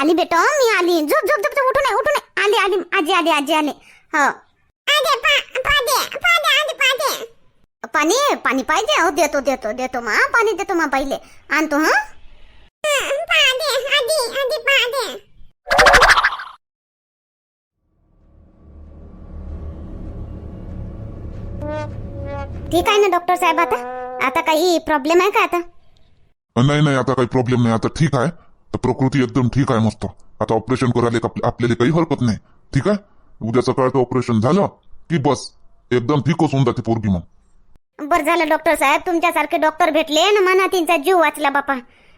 आली बेटा मी आली. झोप झोप झोप उठू नये उठू नये. आली आली आजी आली आजी आली. हो. पाणी पाणी पाहिजे हो देतो देतो देतो मा. पाणी देतो मा पहिले आणतो हा? ठीक आहे ना डॉक्टर साहेब आता? आता काही प्रॉब्लेम आहे का आता? नाही नाही आता काही प्रॉब्लेम नाही. आता ठीक आहे. तर प्रकृती एकदम ठीक आहे मस्त. आता ऑपरेशन करायला आप- आपल्याला काही हरकत नाही. ठीक आहे? उद्या सकाळचं ऑपरेशन झालं की बस. एकदम ठीकच होऊन जाते पोरगी मग. बरं झालं डॉक्टर साहेब. तुमच्यासारखे डॉक्टर भेटले ना मना त्यांचा जीव वाचला बापा.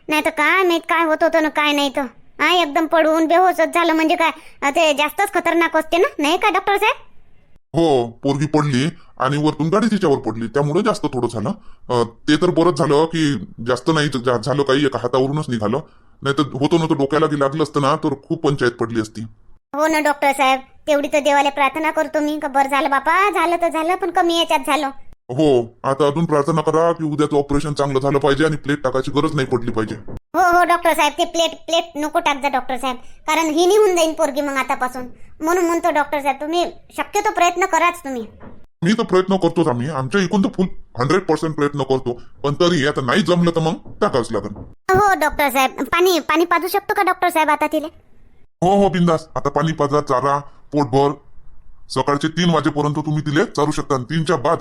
नाही तर काय माहीत काय होत होतं ना काय नाही तर. हा एकदम पडून बेहोसच झालं म्हणजे काय? ते जास्तच खतरनाक असते ना? नाही का डॉक्टर साहेब? हो पोरगी पडली आणि वरतून गाडी तिच्यावर पडली. त्यामुळे जास्त थोडं झालं. ते तर बरंच झालं की जास्त नाही झालं काही एका हातावरूनच निघालं. नाही तर होतं ना तर डोक्याला की लागलं असतं ना तर खूप पंचायत पडली असती. हो ना डॉक्टर साहेब. तेवढी तर देवाला प्रार्थना करतो मी. का बरं झालं बापा? झालं तर झालं पण कमी याच्यात झालं. हो आता अजून प्रार्थना करा की उद्याचं ऑपरेशन चांगलं झालं पाहिजे आणि प्लेट टाकायची गरज नाही पडली पाहिजे. हो हो डॉक्टर साहेब. ते प्लेट प्लेट नको टाक जा डॉक्टर साहेब. कारण ही निघून जाईन पोरगी मग आतापासून. म्हणून म्हणतो डॉक्टर साहेब तुम्ही शक्यतो प्रयत्न कराच तुम्ही. मी तर प्रयत्न करतोच आम्ही. आमच्या इकून तर फुल हंड्रेड पर्सेंट प्रयत्न करतो. पण तरी आता नाही जमलं तर मग टाकावंच लागेल. हो डॉक्टर साहेब. पाणी पाणी पाजू शकतो का डॉक्टर साहेब आता तिले? हो हो बिंदास. आता पाणी पाजा चारा पोटभर. सकाळचे तीन वाजेपर्यंत तुम्ही तिले चारू शकता आणि तीनच्या बाद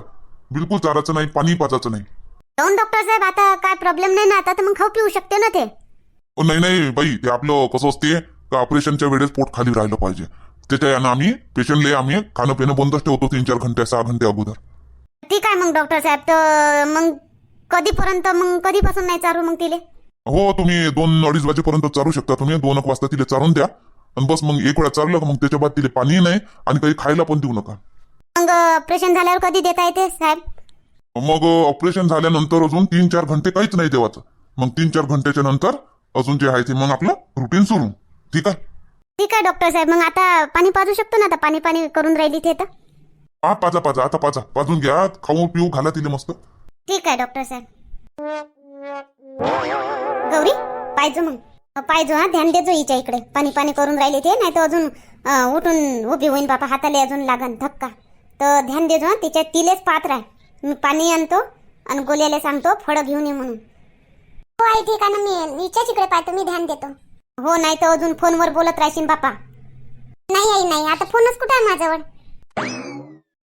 बिलकुल चाराचं नाही पाणी पाजायचं नाही. जाऊन डॉक्टर साहेब आता काय प्रॉब्लेम नाही ना? आता तर मग खाऊ पिऊ शकते ना ते? ओ, नाही नाही बाई ते आपलं कसं असते का ऑपरेशनच्या वेळेस पोट खाली राहिलं पाहिजे. त्याच्या यानं आम्ही पेशंटले आम्ही खाणं पिणं बंदच ठेवतो तीन चार घंटे सहा घंटे अगोदर. ठीक आहे मग डॉक्टर साहेब. तर मग कधीपर्यंत मग कधीपासून नाही चारू मग तिले? हो तुम्ही दोन अडीच वाजेपर्यंत चारू शकता. तुम्ही दोन एक वाजता तिला चारून द्या. आणि बस मग एक वेळा चारलं का मग त्याच्या बाद तिला पाणी नाही आणि काही खायला पण देऊ नका. मग ऑपरेशन झाल्यावर कधी देता येते साहेब? मग ऑपरेशन झाल्यानंतर अजून तीन चार घंटे काहीच नाही देवाचं. मग तीन चार घंट्याच्या नंतर अजून जे आहे ते मग आपलं रुटीन सुरू. ठीक आहे? ठीक आहे डॉक्टर साहेब. मग आता पाणी पाजू शकतो ना? आता पाणी पाणी करून राहिली ते तर हा पाजा पाजा. आता पाजा. पाजून घ्या. खाऊ पिऊ घाला तिला मस्त. ठीक आहे डॉक्टर साहेब. पाहिजे मग. पाहिजो हा ध्यान देजो हिच्या इकडे. पाणी पाणी करून राहिले ते नाही तर अजून उठून उभी होईन बापा हाताला अजून लागन धक्का. तर ध्यान देजो हा तिच्या तिलेच पात्र आहे मी पाणी आणतो आणि गोल्याला सांगतो फळं घेऊन ये म्हणून. हो आई ठीक आहे ना मी हिच्याच इकडे पाहतो मी ध्यान देतो. हो नाही तर अजून फोनवर बोलत राहशील बापा. नाही आई नाही आता फोनच कुठे आहे माझ्यावर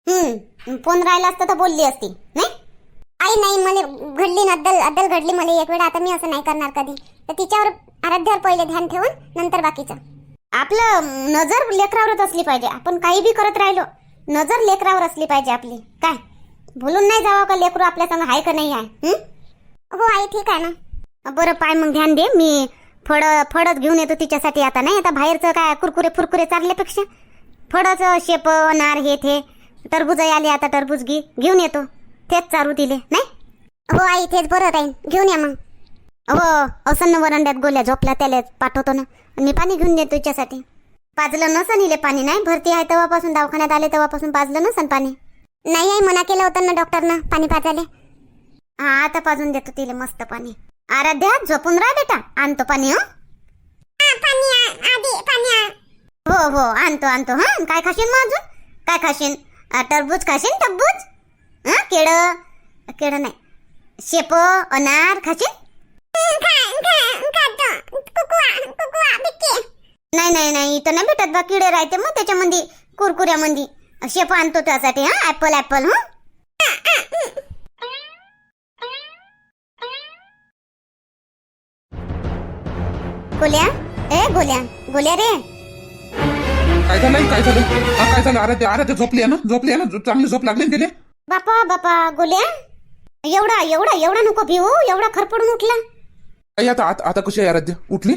हम्म फोन राहिला असतं तर बोलली असती नाही? आई नाही मला घडली ना अद्दल अद्दल घडली मला एक वेळ. आता मी असं नाही करणार कधी. तर तिच्यावर आराध्यावर पहिले ध्यान ठेवून नंतर बाकीचं. आपलं नजर लेकरावरच असली पाहिजे. आपण काही बी करत राहिलो नजर लेकरावर असली पाहिजे आपली. काय? भुलून नाही जावं का लेकरू आपल्या संग? आहे का नाही आहे हं? आई ठीक आहे ना. बरं पाय मग ध्यान दे. मी फळ फळच घेऊन येतो तिच्यासाठी आता नाही? आता बाहेरचं काय कुरकुरे फुरकुरे चालल्यापेक्षा? फळच शेप नार हे ते टरबूज आले आता टरबूज घे घेऊन येतो. तेच चारू दिले नाही? हो आई तेच बरं राहील घेऊन या मग. हो असं वरंड्यात गोल्या झोपला त्याला पाठवतो ना. मी पाणी घेऊन देतो तिच्यासाठी पाजलं नसन इले पाणी नाही? भरती आहे तेव्हापासून दवाखान्यात आले तेव्हापासून पाजलं नसन पाणी? नाही आई मना केलं होतं ना डॉक्टरनं पाणी पाजाले हा आता पाजून देतो तिला मस्त पाणी. आराध्या झोपून राह बेटा. आणतो पाणी हं? हो हो आणतो आणतो हा? काय खाशील मग अजून? काय खाशील आ, टरबूज खाशील टरबूज हा केळ केळ नाही शेप अनार खाशील नाही नाही नाही इथं नाही भेटत बा किडे राहते मग त्याच्यामध्ये कुरकुऱ्यामध्ये शेप आणतो त्यासाठी हा ऍपल ऍपल हं गोल्या ए गोल्या गोल्या रे काय झालं काय झालं हा काय झालं अरे ते अरे ते झोपली आहे ना झोपली आहे ना चांगली झोप लागली ना तिला बापा बापा गोल्या. एवढा एवढा एवढा नको भिवू एवढा खरपडून उठला. आई आता आता आता कशी आहे आराध्य? उठली?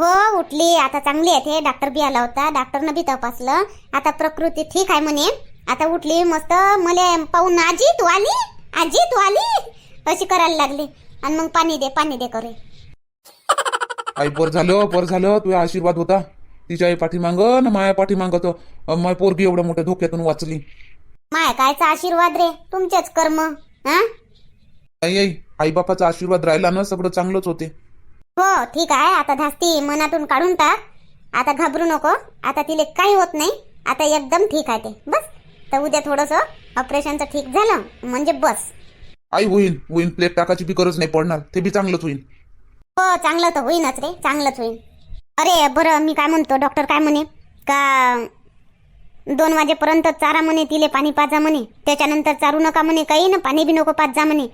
हो उठली. आता चांगली आहे ते. डॉक्टर बी आला होता. डॉक्टरनं बी तपासलं. आता प्रकृती ठीक आहे म्हणे. आता उठली मस्त. मला पाहून आजी तू आली आजी तू आली अशी करायला लागली. आणि मग पाणी दे पाणी दे करे. आई बर झालं बर झालं. तुझा आशीर्वाद होता. तिच्या आई पाठीमांग ना माया पाठीमांग तर माय पोरगी एवढ्या मोठ्या धोक्यातून वाचली. माय कायचा आशीर्वाद रे? तुमचेच कर्म हा? आई आई आई बापाचा आशीर्वाद राहिला ना सगळं चांगलंच होते. हो ठीक आहे आता धास्ती मनातून काढून टाक. आता घाबरू नको आता तिले काही होत नाही आता एकदम ठीक आहे ते बस. तर उद्या थोडंसं ऑपरेशनचं ठीक झालं म्हणजे बस. आई होईल होईल प्लेट टाकायची बी गरज नाही पडणार ते बी चांगलंच होईल हो चांगलं तर होईनच रे चांगलंच होईल अरे बरं मी काय म्हणतो डॉक्टर काय म्हणे? का दोन वाजेपर्यंत चारा म्हणे तिले पाणी पाजा म्हणे त्याच्यानंतर चारू नका म्हणे काही ना पाणी बी नको पाच जा म्हणे.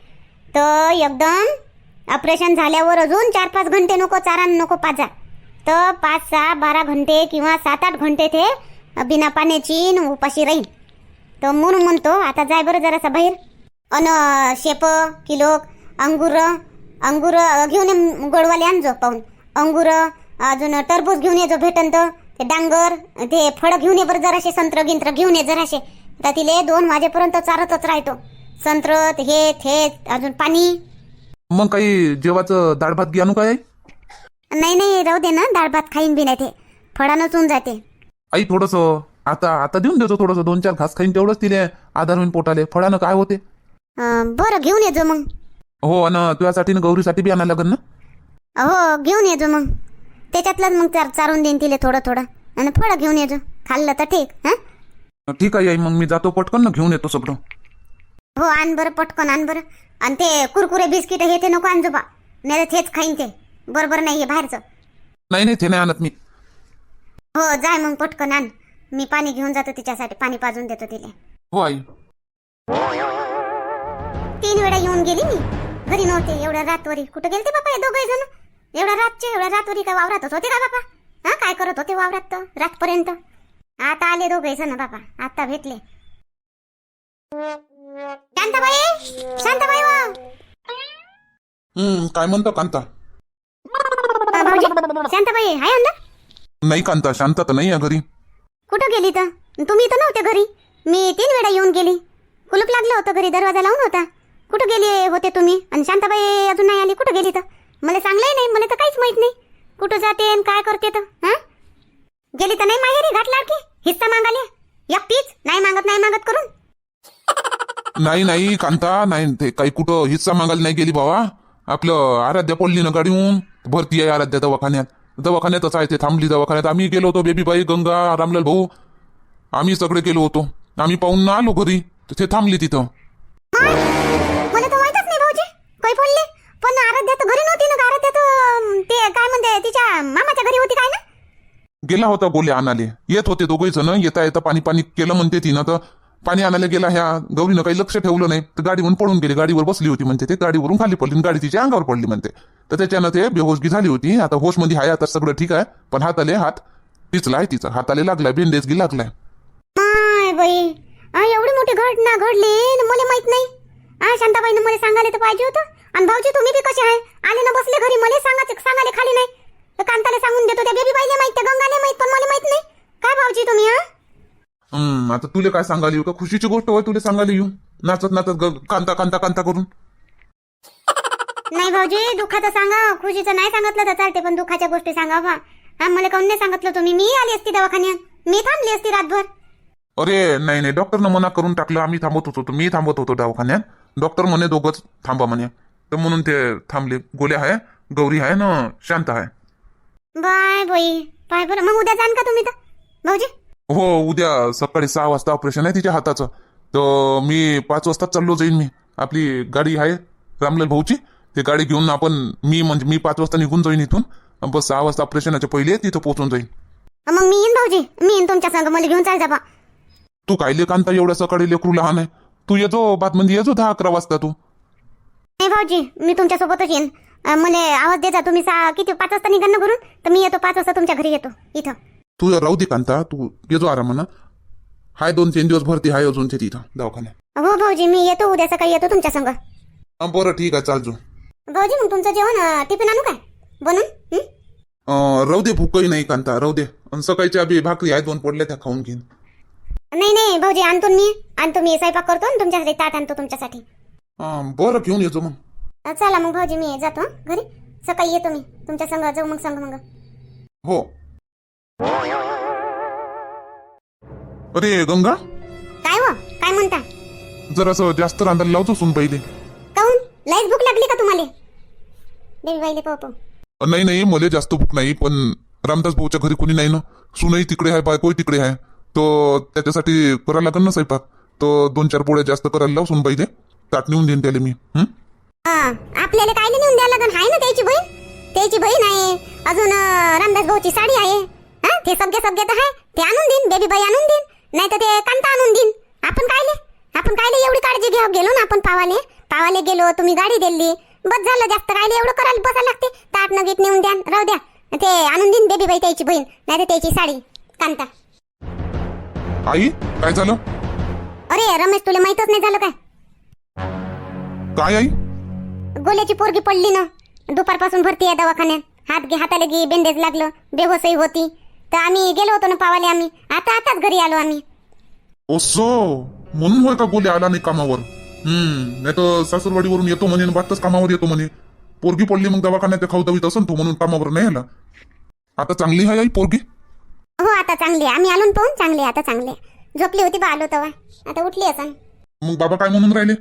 तर एकदम ऑपरेशन झाल्यावर अजून चार पाच घंटे नको चारा नको पाजा तर पाच सहा बारा घंटे किंवा सात आठ घंटे ते बिना पाण्याची न उपाशी राहील तर म्हणून म्हणतो आता जाय बरं जरासा बाहेर. अन शेप किलो अंगूर अंगूर घेऊन ये गोडवाले आणजो पाहून. अंगूर अजून टरबूज घेऊन ये जो भेटन तर. ते डांगर ते फळं घेऊन ये बरं जराशे संत्र गिंत्र घेऊन ये जराशे. तर तिले दोन वाजेपर्यंत चारतच राहतो. संत्र ते हे थे अजून पाणी. मग काही जेवाचं डाळ भात घ्या काय? नाही नाही राहू दे ना डाळ भात खाईन बी नाही ते. फळानंच होऊन जाते. आई थोडस आता आता देऊन देतो थोडस दोन चार घास खाईन तेवढंच तिले आधार होईन पोटाले. फळानं काय होते? अं, बरं घेऊन ये जो मग. हो आणि तुझ्यासाठी ना गौरीसाठी बी आणायला लागेल ना? हो घेऊन ये जो मग. त्याच्यातलंच मग चार चारून देईन तिले थोडं थोडं. आणि फळं घेऊन ये जो. खाल्लं तर ठीक हां? ठीक आहे आई. मग मी जातो पटकन ना घेऊन येतो सगळं. हो आण बरं पटकन आण बरं. आणि ते कुरकुरे बिस्किट हे ते नको आणजो बा. नाही तर तेच खाईन ते. बरोबर नाही हे बाहेरचं. नाही नाही ते नाही आणत मी. हो जाय मग पटकन आण. मी पाणी घेऊन जातो तिच्यासाठी. पाणी पाजून देतो तिला. हो आई. तीन वेळा येऊन गेली मी. घरी नव्हते एवढ्या रातवरी. कुठं गेलते बापा हे दोघे जण? एवढ्या रातचे एवढ्या रातवरी काय वावरातच होते का बापा? हा काय करत होते वावरात तर रातपर्यंत? आता आले दोघे जण बापा आता भेटले. शांताबाई? शांताबाई वा हम्म काय म्हणतो कांता? अ, भाऊजी शांताबाई आहे अंदर नाही कांता शांत तर नाही आहे घरी. कुठं गेली तर? तुम्ही तर नव्हते घरी. मी तीन वेळा येऊन गेली. कुलूप लागलं होतं घरी दरवाजा लावून होता. कुठं गेले होते तुम्ही? आणि शांताबाई अजून नाही आली कुठं गेली तर? मला सांगलंही नाही मला तर काहीच माहीत नाही. कुठं जाते आणि काय करते तर हा? गेली तर नाही माहेरी घाट लाडकी? हिस्सा मागाले. एकटीच नाही मागत नाही मागत करून. नाही नाही कांता नाही ते काही कुठं हिस्सा मागायला नाही गेली बाबा आपलं आराध्या पडली ना गाडीहून भरती आहे आराध्या दवाखान्यात. दवाखान्यातच आहे ते थांबली दवाखान्यात. आम्ही गेलो होतो बेबीबाई गंगा रामलाल भाऊ. आम्ही सगळे गेलो होतो. आम्ही पाहून ना आलो घरी. ते थांबली तिथं. मला तर माहितच नाही भाऊजी. काही पडले पण आराध्या तर घरी नव्हती ना आराध्या तर अं, ते काय म्हणते तिच्या मामाच्या घरी होती काय ना? गेला होता गोल्या आणाले. येत होते दोघे जण येता येता पाणी पाणी केलं म्हणते तिनं तर पाणी आणायला गेला ह्या गौरीनं काही लक्ष ठेवलं नाही. तर गाडीवरून पळून गेली. गाडीवर बसली होती म्हणते ते. गाडीवरून खाली पडली गाडी तिच्या अंगावर पडली म्हणते. तर त्याच्यानं ते बेहोशगी झाली होती. आता होशमध्ये आहे आता सगळं ठीक आहे. पण हाताले हात टिचला आहे तिचा. हाताले लागलाय बेंडेजगी लागलाय. एवढी मोठी घटना घडली मला माहीत नाही. शांताबाईनं मला सांगायला तर पाहिजे होतं. आणि भाऊजी तुम्ही बी कसे आहे? आले ना बसले घरी मला सांगायचे सांगायला खाली नाही. कांताला सांगून देतो त्या बेबी बाईला माहीत त्या गंगाला माहीत पण मला माहीत नाही. काय भाऊजी तुम्ही हा? हम्म आता तुले काय सांगायला येऊ का? खुशीची गोष्ट होय तुला सांगायला येऊ. नाचत नाचत ग- कांता कांता कांता करून. नाही भाऊजी दुःखाचं सांगा. खुशीचं नाही सांगितलं तर चालते पण दुःखाच्या गोष्टी सांगा बा. हा मला काऊन नाही सांगितलं तुम्ही? मी आली असती दवाखान्यात. मी थांबली असती रातभर. अरे नाही नाही डॉक्टरनं मना करून टाकलं. आम्ही थांबत होतो मी थांबत होतो दवाखान्यात. डॉक्टर म्हणे दोघंच थांबा म्हणे. तर म्हणून ते थांबले. गोल्या आहे गौरी आहे ना शांत आहे. बाय बाई पाय बरं. मग उद्या जाण का तुम्ही तर भाऊजी? हो उद्या सकाळी सहा वाजता ऑपरेशन आहे तिच्या हाताचं. तर मी पाच वाजता चाललो जाईन मी. आपली गाडी आहे रामलाल भाऊची. ते गाडी घेऊन आपण मी म्हणजे मी पाच वाजता निघून जाईन इथून. बस सहा वाजता ऑपरेशनच्या पहिले तिथं पोहोचून जाईन. मग मी येईन भाऊजी. मी येईन तुमच्या संग. मला घेऊन चाल जा बा. तू कायले कांता एवढ्या सकाळी? लेकरू लहान आहे. तू येतो बातमध्ये येतो दहा अकरा वाजता तू. नाही भाऊजी मी तुमच्या सोबतच येईन. मला आवाज द्यायचा तुम्ही सा किती पाच वाजता निघाल ना घरून? तर मी येतो पाच वाजता तुमच्या घरी येतो इथं. तू राहू दे कांता तू येतो आरामानं. हाय दोन तीन दिवस भरती हाय अजून ते तिथं दवाखान्यात. हो भाऊजी मी येतो उद्या सकाळी येतो तुमच्या संग. हा, बरं ठीक आहे चालजो. भाऊजी मग तुमचं जेवण अं, टिफिन आणू काय? बनून हं? राहू दे भूकही नाही कांता राहू दे. सकाळच्या बी भाकरी आहे दोन पडल्या त्या खाऊन घेईन. नाही नाही भाऊजी आणतो ना मी. आणतो मी स्वयंपाक करतो आणि तुमच्यासाठी ताट आणतो तुमच्यासाठी. बरं घेऊन येतो मग. अं, चला मग भाऊजी मी जातो हं, घरी. सकाळी येतो मी. तुमच्या संग जाऊ मग संग मग. हो. अरे गंगा? काय हो? काय म्हणता? जरासं जास्त रांधायला लावतो सुन पहिले. काऊन? लयच भूक लागली का तुम्हाला? देवी बाईले पाहू पाहू. नाही नाही मला जास्त भूक नाही पण रामदास भाऊच्या घरी कोणी नाही ना. सुनही तिकडे आहे बायकोही तिकडे आहे. तो त्याच्यासाठी करायला लागेल ना स्वयंपाक. तो दोन चार पोळ्या जास्त करायला लाव सुनबाईले ताट नेऊन देईन त्याला मी. हं? आपल्याला काय नेऊन द्यायला लागन? आहे ना त्याची बहीण? त्याची बहीण आहे. अजून अं, रामदास भाऊची साडी आहे. हा ते सगळे सगळे तर आहे ते आणून देईन बेबी बाई आणून देईन. नाही तर ते कांता आणून देईन. आपण कायले? आपण कायले एवढी काळजी घ्या गेलो ना आपण पावाले? पावाले गेलो तुम्ही गाडी दिली. बस झालं जास्त. कायले एवढं करायला बसायला लागते? ताट नगीत नेऊन द्या. राहू द्या. ते आणून देईन बेबी बाई त्याची बहीण. नाही तर त्याची साडी. कांता. आई काय झालं? अरे रमेश तुला माहितच नाही झालं काय? काय आई? गोल्याची पोरगी पडली ना. दुपारपासून भरती आहे दवाखान्यात. हात घे हाताला गी बेंडेज लागलं बेहोसही होती. तर आम्ही गेलो होतो ना पावाले आम्ही. आता आताच घरी आलो आम्ही. ओसो म्हणून होय का गोले आला नाही कामावर. हम्म नाही तर सासूरवाडीवरून येतो म्हणे आणि कामावर येतो म्हणे. पोरगी पडली मग दवाखान्यात खाऊ दवीत असन तो म्हणून कामावर नाही आला. आता चांगली आहे आई पोरगी? हो आता चांगली आहे. आम्ही आलो ना पाहून चांगली आहे, आता चांगली आहे. झोपली होती बा आलो तेव्हा. आता उठली असन. मग बाबा काय म्हणून राहिले?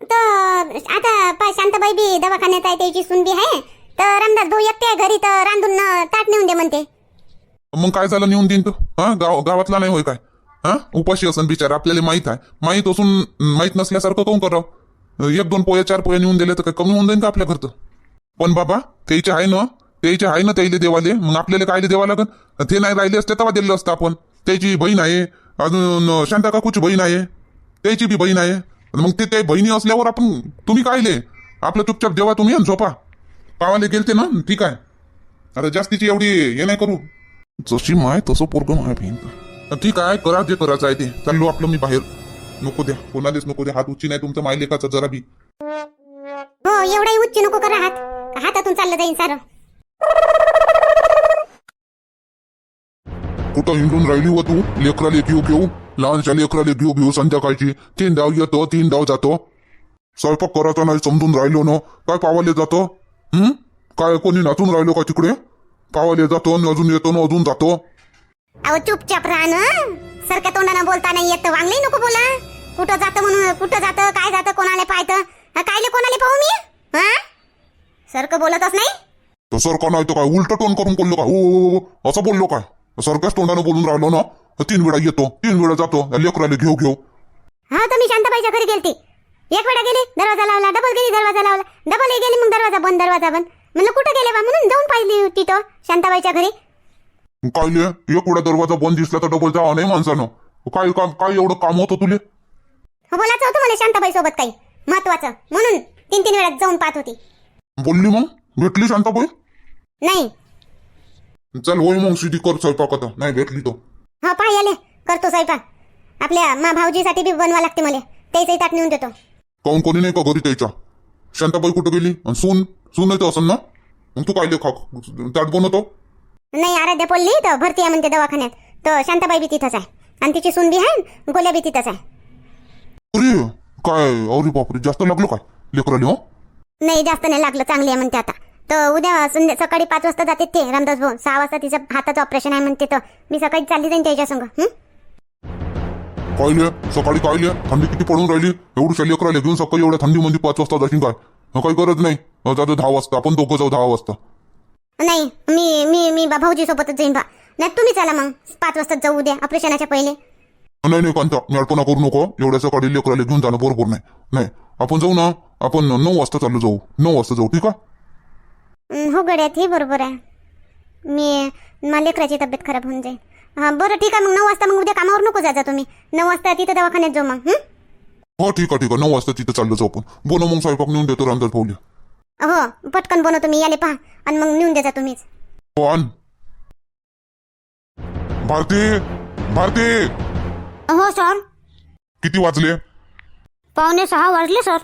तर आता पाय शांताबाई बी दवाखान्यात आहे त्याची सुनबी आहे. तर रामदास भाऊ एकटे आहे घरी तर रांधून अं, ताट नेऊन दे म्हणते. मग काय झालं नेऊन देईन तो? हा? गाव गावातला नाही होय काय? हा? उपाशी असन बिचार आपल्याला माहीत आहे. माहीत असून माहीत नसल्यासारखं काऊन करावं? एक दोन पोया चार पोया नेऊन दिले तर काय कमी होऊन जाईन का आपल्या घरचं? पण बाबा त्याचे आहे ना त्याचे आहे ना त्याला देवाले मग आपल्याला कायले देवा लागन? ते नाही राहिले असते तेव्हा दिलं असतं आपण. त्याची बहीण आहे अजून शांता काकूची बहीण आहे. त्याची बी बहीण आहे. मग ते त्या बहिणी असल्यावर आपण तुम्ही कायले आपलं चुपचाप जेवा तुम्ही आणि झोपा. पावाले गेलते ना ठीक आहे. अरे जास्तीची एवढी हे नाही करू. जशी माय तसं पोरग माय बहीण ठीक आहे करा जे करायचं आहे ते. चाललो आपलं मी बाहेर. नको द्या कोणालाच नको द्या. हात उच्ची नाही तुमच्या मायलेकाचा जरा बी. हो एवढाही उच्च नको करा हात. हातातून चाललं जाईन सारं. कुठं हिंडून राहिली व तू? लेकराले घेऊ घेऊ. लहानशा लेकराले घेऊ घेऊ संध्याकाळची. तीन डाव येतो तीन डाव जातो. स्वयंपाक करायचा नाही समजून राहिलो ना. काय पावाले जातो? हं? काय कोणी नाचून राहिलो का तिकडे? पावाले जातो आणि अजून येतो ना अजून जातो. अहो चुपचाप राहा ना. सारख्या तोंडानं बोलता नाही येत वांगली नको बोला. कुठं जातं म्हणून कुठं जातं काय जातं कोणाला पाहतं हा, कायले कोणाला पाहू मी? हा? सारखं बोलतच नाही? तर सरकार नाही तर काय उलट टोन करून बोललो काय ओ असं बोललो काय? सरकारच तोंडानं बोलून राहिलो ना तीन वेळा येतो तीन वेळा जातो लेकराले घेऊ घेऊ. हा तर मी शांताबाईच्या घरी गेलती एक वेळा गेली दरवाजा लावला डबल गेली दरवाजा लावला. डबल गेली मग दरवाजा बंद दरवाजा बंद. म्हणलं कुठं गेले बा? म्हणून जाऊन पाहिली होती तो शांताबाईच्या घरी काय ले? एक वेळा दरवाजा बंद दिसला तर डबल जावा नाही माणसानं. काय काम काय एवढं काम होतं तुले? हो बोलायचं होतं मला शांताबाई सोबत काही. महत्वाचं. म्हणून तीन तीन वेळा जाऊन पाहत होती. बोलली मग? भेटली शांताबाई नाही चल होय मग सिटी कर स्वयंपाक आता. नाही भेटली तो. हा पाय आले करतो स्वयंपाक. आपल्या मा भाऊजीसाठी बी बनवा लागते मला. त्याचंही ताट नेऊन देतो. काऊन कोणी नाही का घरी त्याच्या? शांताबाई कुठं गेली? आणि सून? सून नाही तर असं ना? मग तू काय खा ताट बनवतो? नाही आराध्या पडली तर भरती आहे म्हणते दवाखान्यात. तर शांताबाई बी तिथंच आहे. आणि तिची सून बी आहे गोल्या बी तिथंच आहे. अरे काय अरे बापरे जास्त लागलो काय? लेकराले हो? नाही जास्त नाही लागलं. चांगली आहे म्हणते आता. तर उद्या संध्या सकाळी पाच वाजता जाते ते रामदास भाऊ. सहा वाजता तिचं हाताचं ऑपरेशन आहे म्हणते तर मी सकाळी चालली जाईन त्याच्या संग? कायले सकाळी कायले थंडी किती पडून राहिली? एवढी लेकराले घेऊन सकाळी एवढ्या थंडीमध्ये पाच वाजता जाशील काय? हं, काही गरज नाही. हं, जातो दहा वाजता. आपण दोघं जाऊ दहा वाजता. नाही मी मी मी बा भाऊजी सोबतच जाईन बा. नाही तुम्ही चला मग. पाच वाजता जाऊ उद्या ऑपरेशनाच्या पहिले. नाही नाही कांता. मेळपणा करू नको. एवढ्या सकाळी लेकराले घेऊन जाणं बरोबर नाही. नाही आपण जाऊ ना. आपण नऊ वाजता चालू जाऊ. नऊ वाजता जाऊ. ठीक आहे? हं, गड्यात हे बरोबर आहे. मी मला लेकराची तब्येत खराब होऊन जाईल. हां बरं ठीक आहे मग नऊ वाजता मग उद्या कामावर नको जा जा तुम्ही. नऊ वाजता तिथं दवाखान्यात जाऊ मग हं? हो ठीक आहे ठीक आहे. नऊ वाजता तिथं चाललो जाऊ आपण. बोला मग स्वयंपाक नेऊन देतो रामदास भाऊले हो पटकन बनवतो मी याले पहा आणि मग नेऊन द्याचा तुम्हीच. हो आण. भारती भारती. हो सर. किती वाजले? पावणे सहा वाजले सर.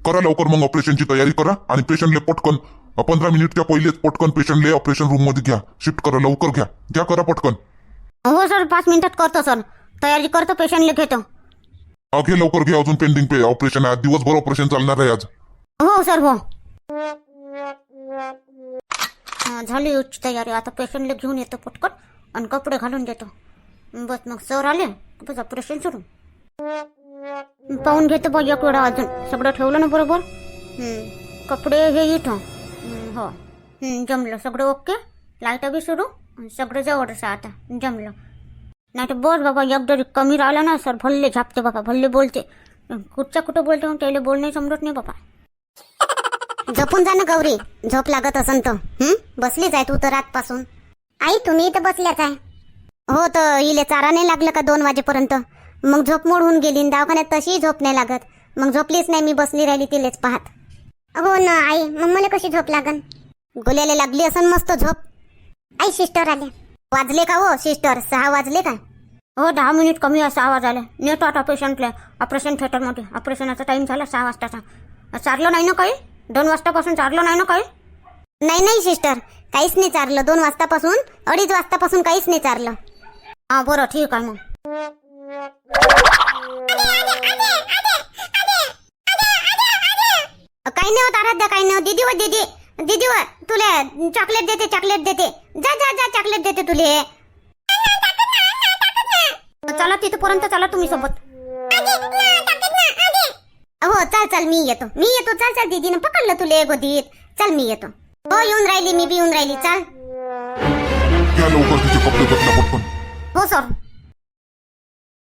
करा लवकर मग ऑपरेशनची तयारी करा आणि पेशंटले पटकन पंधरा मिनिटच्या पहिलेच पटकन पेशंटले ऑपरेशन रूममध्ये घ्या. शिफ्ट करा लवकर घ्या. घ्या करा पटकन. हो सर पाच मिनिटात करतो सर. तयारी करतो पेशंटला घेतो. अ, घे लवकर घे अजून पेंडिंग पे ऑपरेशन आहे. दिवसभर ऑपरेशन चालणार आहे आज. हो सर हो. हा, झाली उच्च तयारी. आता पेशंटला घेऊन येतो पटकन आणि कपडे घालून देतो बस मग सर आले. की बस ऑपरेशन सुरू. पाहून घेतो बघ एक वेळा अजून. सगळं ठेवलं ना बरोबर? कपडे हे इथं. हो. जमलं. सगळं ओके? लाइट बी सुरू? सगळं जवळच आता. जमलं. नाही तर बस बाबा एकदा कमी राहिला ना सर भल्ले झापते बाबा भल्ले बोलते. कुठच्या कुठं बोलते मग त्याला बोलणे समजत नाही बाबा. झोपून जा ना गौरी. झोप लागत असन तर. बसलीच आहे तू तर रातपासून आई तुम्ही इथं बसल्याच आहे. हो तर इले चारा नाही लागलं का दोन वाजेपर्यंत? मग झोप मोड होऊन गेली दवाखान्यात तशीही झोप नाही लागत. मग झोपलीच नाही मी बसली राहिली तिलेच पाहत. हो ना आई मग मला कशी झोप लागन? गोल्याला लागली असन मस्त झोप. आई सिस्टर आले. वाजले का हो सिस्टर सहा वाजले का हो दहा मिनिट कमी असा आवाज आला नेतो आता पेशंटला ऑपरेशन थिएटरमध्ये ऑपरेशनचा टाइम झाला सहा वाजताचा. चारलं नाही ना काही? दोन वाजतापासून चारलं नाही ना काही? नाही नाही सिस्टर काहीच नाही चारलं. दोन वाजतापासून अडीच वाजतापासून काहीच नाही चारलं. हां बरं ठीक आहे मग. काही नाही होत आराध्या काही नाही होत. दीदी व दीदी. दीदी व तुला चॉकलेट देते चॉकलेट देते. जा जा जा चॉकलेट देते तुले. चला तिथपर्यंत चला तुम्ही सोबत. हो चल चल मी येतो. मी येतो चल चल दीदीनं पकडलं तुले गोदीत. चल मी येतो. हो येऊन राहिली मी बी येऊन राहिली चल. घ्या लवकर तिचे कपडे बदला पटकन. हो सर.